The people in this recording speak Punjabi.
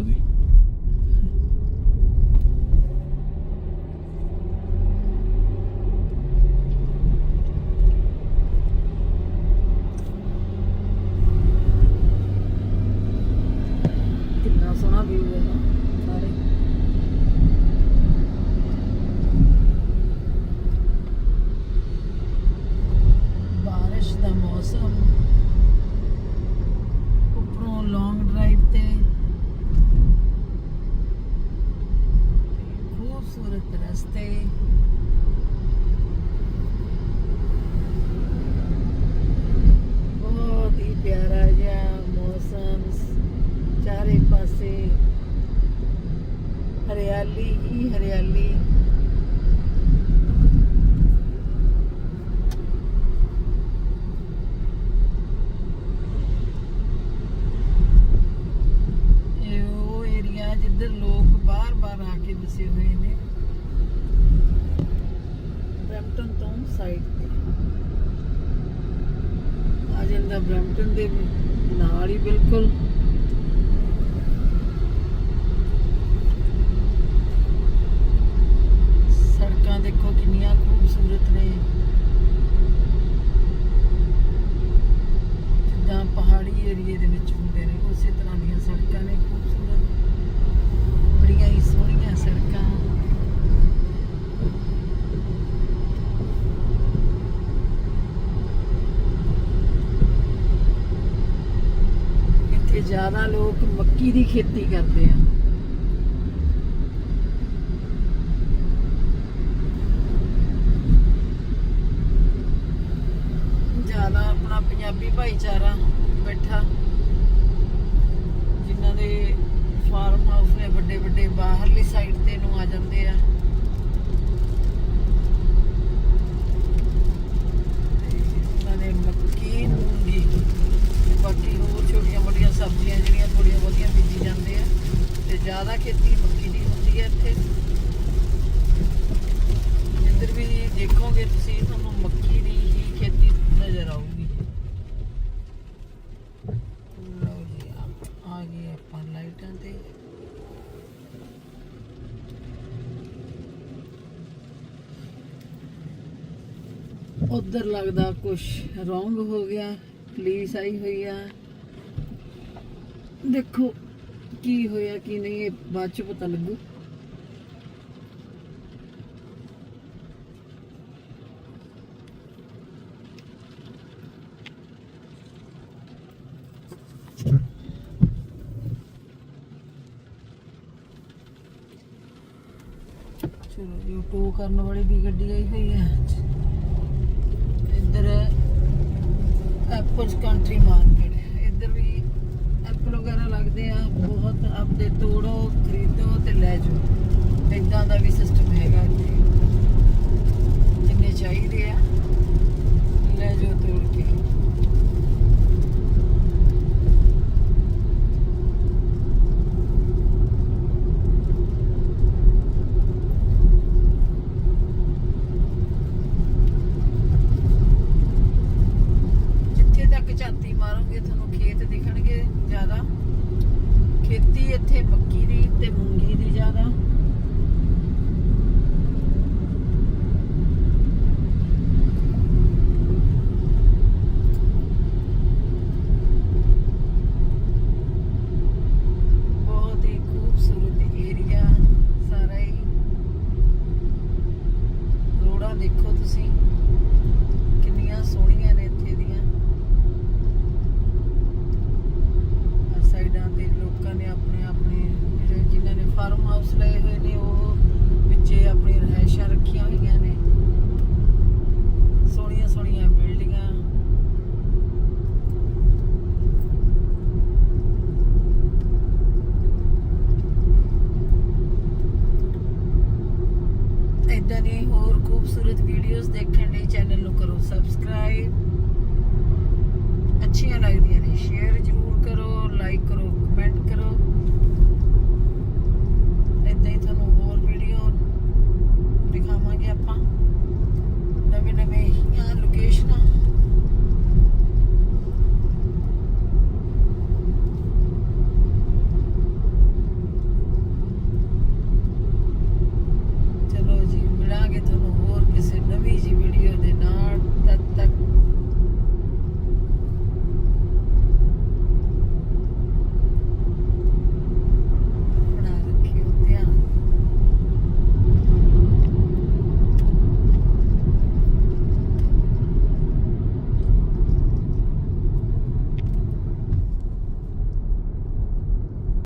ਲਓ रास्ते बहुत ही प्यारा जा मौसम चारे पासे हरियाली ही हरियाली जिधर लोग बार बार आके बसे हुए हैं ਬ੍ਰੈਂਪਟਨ ਤੋਂ ਸਾਈਡ ਤੇ। ਆ ਜਾਂਦਾ ਬ੍ਰੈਂਪਟਨ ਦੇ ਨਾਲ ਹੀ ਬਿਲਕੁਲ। ਇੱਥੇ ਜ਼ਿਆਦਾ ਲੋਕ ਮੱਕੀ ਦੀ ਖੇਤੀ ਕਰਦੇ ਆ। ਜ਼ਿਆਦਾ ਆਪਣਾ ਪੰਜਾਬੀ ਭਾਈਚਾਰਾ ਬੈਠਾ। ਜਿਨ੍ਹਾਂ ਦੇ ਫਾਰਮ ਹਾਊਸ ਨੇ ਵੱਡੇ ਵੱਡੇ ਬਾਹਰਲੀ ਸਾਈਡ ਤੇ ਨੂੰ ਆ ਜਾਂਦੇ ਆ ਤੇ ਉਹਨਾਂ ਨੇ ਮੱਕੀ ਮੂੰਗੀ ਤੇ ਬਾਕੀ ਹੋਰ ਛੋਟੀਆਂ ਮੋਟੀਆਂ ਸਬਜ਼ੀਆਂ ਜਿਹੜੀਆਂ ਥੋੜੀਆਂ ਬਹੁਤੀਆਂ ਬੀਜੀ ਜਾਂਦੇ ਆ ਤੇ ਜ਼ਿਆਦਾ ਖੇਤੀ ਮੱਕੀ ਦੀ ਹੁੰਦੀ ਹੈ ਇੱਥੇ। ਜਿੱਧਰ ਵੀ ਦੇਖੋਗੇ ਤੁਸੀਂ, ਤੁਹਾਨੂੰ ਮੱਕੀ ਦੀ ਹੀ ਖੇਤੀ ਨਜ਼ਰ ਆਊਗੀ। ਲਓ ਜੀ ਆ- ਗਏ ਆਪਾਂ ਲਾਈਟਾਂ ਤੇ। ਉਧਰ ਲੱਗਦਾ ਕੁਛ ਰੋਂਗ ਹੋ ਗਿਆ ਪੁਲਿਸ ਆਈ ਹੋਈ ਆ। ਦੇਖੋ ਕੀ ਹੋਇਆ ਕੀ ਨਹੀਂ ਇਹ ਬਾਅਦ ਚ ਪਤਾ ਲੱਗੂ ਚਲੋ ਜੀ ਉਹ ਟੋ ਕਰਨ ਵਾਲੀ ਵੀ ਗੱਡੀ ਆਈ ਹੋਈ ਹੈ ਇੱਧਰ ਐਪਲਸ ਕੰਟਰੀ ਮਾਰਕੀਟ ਇੱਧਰ ਵੀ ਐਪਲ ਵਗੈਰਾ ਲੱਗਦੇ ਆ, ਬਹੁਤ ਆਪਦੇ ਤੋੜੋ, ਖਰੀਦੋ ਤੇ ਲੈ ਜਾਓ। ਇਦਾਂ ਦਾ ਵੀ ਸਿਸਟਮ ਹੈਗਾ ਇੱਥੇ। ਜਿੰਨੇ ਚਾਹੀਦੇ ਆ, ਲੈ ਜਾਓ ਤੋੜ ਕੇ। ਜਿੱਥੇ ਤੱਕ ਝਾਤੀ ਮਾਰੋਗੇ, ਤੁਹਾਨੂੰ ਖੇਤ ਦਿਖਣਗੇ। ਜ਼ਿਆਦਾ। ਖੇਤੀ ਇੱਥੇ ਮੱਕੀ ਦੀ ਤੇ ਮੂੰਗੀ ਵੀਡੀਓਜ਼ ਦੇਖਣ ਲਈ ਚੈਨਲ ਨੂੰ ਕਰੋ ਸਬਸਕ੍ਰਾਈਬ